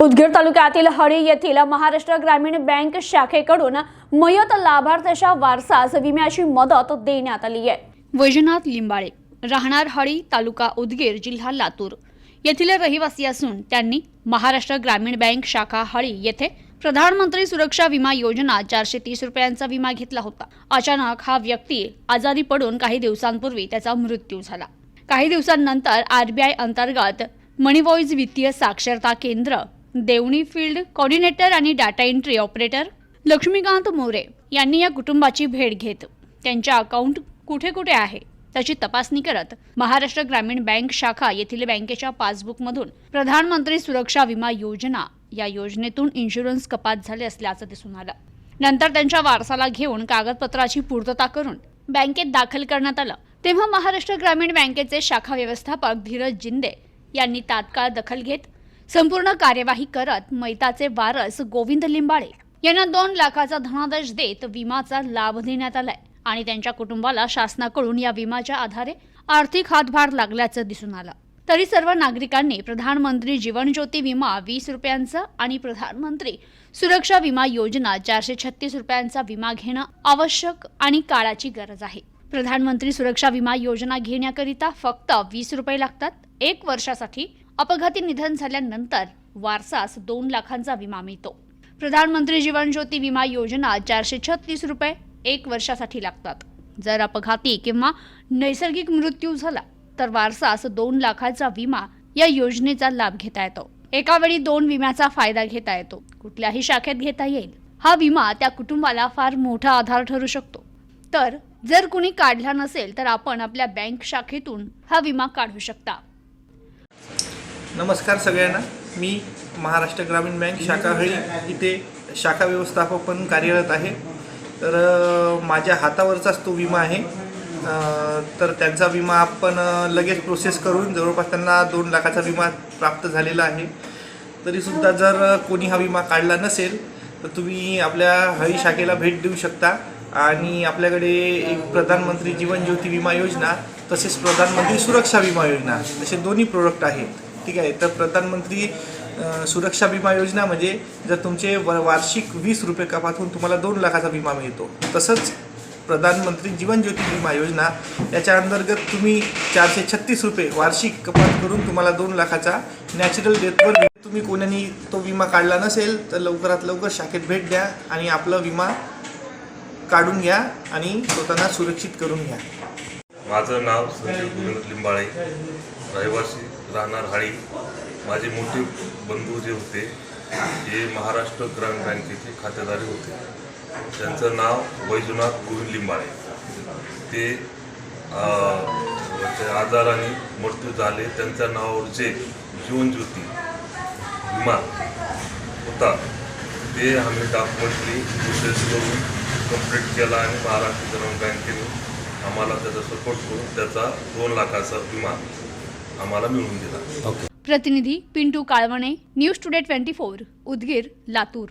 उदगीर तालुक्यातील हळी येथील महाराष्ट्र ग्रामीण बँक शाखेकडून मयत लाभार्थ्याच्या वारसास विम्याची मदत देण्यात आली आहे. वैजनाथ लिंबाळे राहणार हळी तालुका उदगीर जिल्हा लातूर. येथील रहिवासी असून त्यांनी महाराष्ट्र ग्रामीण बँक शाखा हळी येथे प्रधानमंत्री सुरक्षा विमा योजना चारशे तीस रुपयांचा विमा घेतला होता. अचानक हा व्यक्ती आजारी पडून काही दिवसांपूर्वी त्याचा मृत्यू झाला. काही दिवसांनंतर आरबीआय अंतर्गत मणीवॉईज वित्तीय साक्षरता केंद्र देवणी फील्ड कोऑर्डिनेटर आणि data entry operator Laxmikant More यांनी या कुटुंबाची भेट घेत त्यांच्या अकाउंट कुठे कुठे आहे त्याची तपासणी करत महाराष्ट्र ग्रामीण बँक शाखा येथील बँकेच्या पासबुकमधून प्रधानमंत्री सुरक्षा विमा योजना या योजनेतून इन्शुरन्स कपात झाले असल्याचं दिसून आलं. नंतर त्यांच्या वारसाला घेऊन कागदपत्राची पूर्तता करून बँकेत दाखल करण्यात आलं. तेव्हा महाराष्ट्र ग्रामीण बँकेचे शाखा व्यवस्थापक धीरज जिंदे यांनी तात्काळ दखल घेत संपूर्ण कार्यवाही करत मैताचे वारस गोविंद लिंबाळे यांना दोन लाखाचा धनादेश देत विमाचा लाभ देण्यात आलाय. आणि त्यांच्या कुटुंबाला शासनाकडून या विमाच्या आधारे आर्थिक हातभार लागल्याचं दिसून आलं. तरी सर्व नागरिकांनी प्रधानमंत्री जीवन ज्योती विमा वीस रुपयांचा आणि प्रधानमंत्री सुरक्षा विमा योजना चारशे छत्तीस रुपयांचा विमा घेणं आवश्यक आणि काळाची गरज आहे. प्रधानमंत्री सुरक्षा विमा योजना घेण्याकरिता फक्त वीस रुपये लागतात. एक वर्षासाठी अपघाती निधन झाल्यानंतर वारसास दोन लाखांचा विमा मिळतो. प्रधानमंत्री जीवन ज्योती विमा योजना चारशे छत्तीस रुपये एक वर्षासाठी लागतात. जर अपघाती किंवा नैसर्गिक मृत्यू झाला तर वारसास दोन लाखाचा विमा या योजनेचा लाभ घेता येतो. एका वेळी दोन विम्याचा फायदा घेता येतो. कुठल्याही शाखेत घेता येईल. हा विमा त्या कुटुंबाला फार मोठा आधार ठरू शकतो. तर जर कुणी काढला नसेल तर आपण आपल्या बँक शाखेतून हा विमा काढू शकता. नमस्कार सगळ्यांना. मी महाराष्ट्र ग्रामीण बँक शाखा हळी इथे शाखा व्यवस्थापक म्हणून कार्यरत आहे. तर माझ्या हातावरचाच तो विमा आहे. तर त्यांचा विमा आपण लगेच प्रोसेस करून जवळपास त्यांना दोन लाखाचा विमा प्राप्त झालेला आहे. तरीसुद्धा जर कोणी हा विमा काढला नसेल तर तुम्ही आपल्या हळी शाखेला भेट देऊ शकता. आणि आपल्याकडे एक प्रधानमंत्री जीवन ज्योती विमा योजना तसेच प्रधानमंत्री सुरक्षा विमा योजना असे दोन्ही प्रोडक्ट आहेत. ठीक आहे. तर प्रधानमंत्री सुरक्षा विमा योजना म्हणजे जर तुमचे व- वार्षिक वीस रुपये कपातून तुम्हाला दोन लाखाचा विमा मिळतो. तसंच प्रधानमंत्री जीवन ज्योती विमा योजना याच्या अंतर्गत तुम्ही चारशे छत्तीस रुपये वार्षिक कपात करून तुम्हाला दोन लाखाचा नॅचरल डेथवर तुम्ही कोणाने तो विमा काढला नसेल तर लवकरात लवकर शाखेत भेट द्या आणि आपला विमा काढून घ्या आणि स्वतःला सुरक्षित करून घ्या. माझं नाव संजीव गोविंद लिंबाळे. रहिवासी राहणार हाळी. माझे मोठे बंधू जे होते हे महाराष्ट्र ग्रामीण बँकेचे खातेदारी होते. त्यांचं नाव वैजनाथ गोविंद लिंबाळे. ते आजाराने मृत्यू झाले. त्यांच्या नावावर जे जीवन ज्योती विमा होता. ते आम्ही डॉक्युमेंटली प्रोसेस करून कंप्लीट केला आणि महाराष्ट्र ग्रामीण बँकेने आम्हाला त्याचा सपोर्ट करून त्याचा दोन लाखाचा विमा आम्हाला मिळवून दिला प्रतिनिधी Pintu Kalwane news today twenty four Udgir Latur.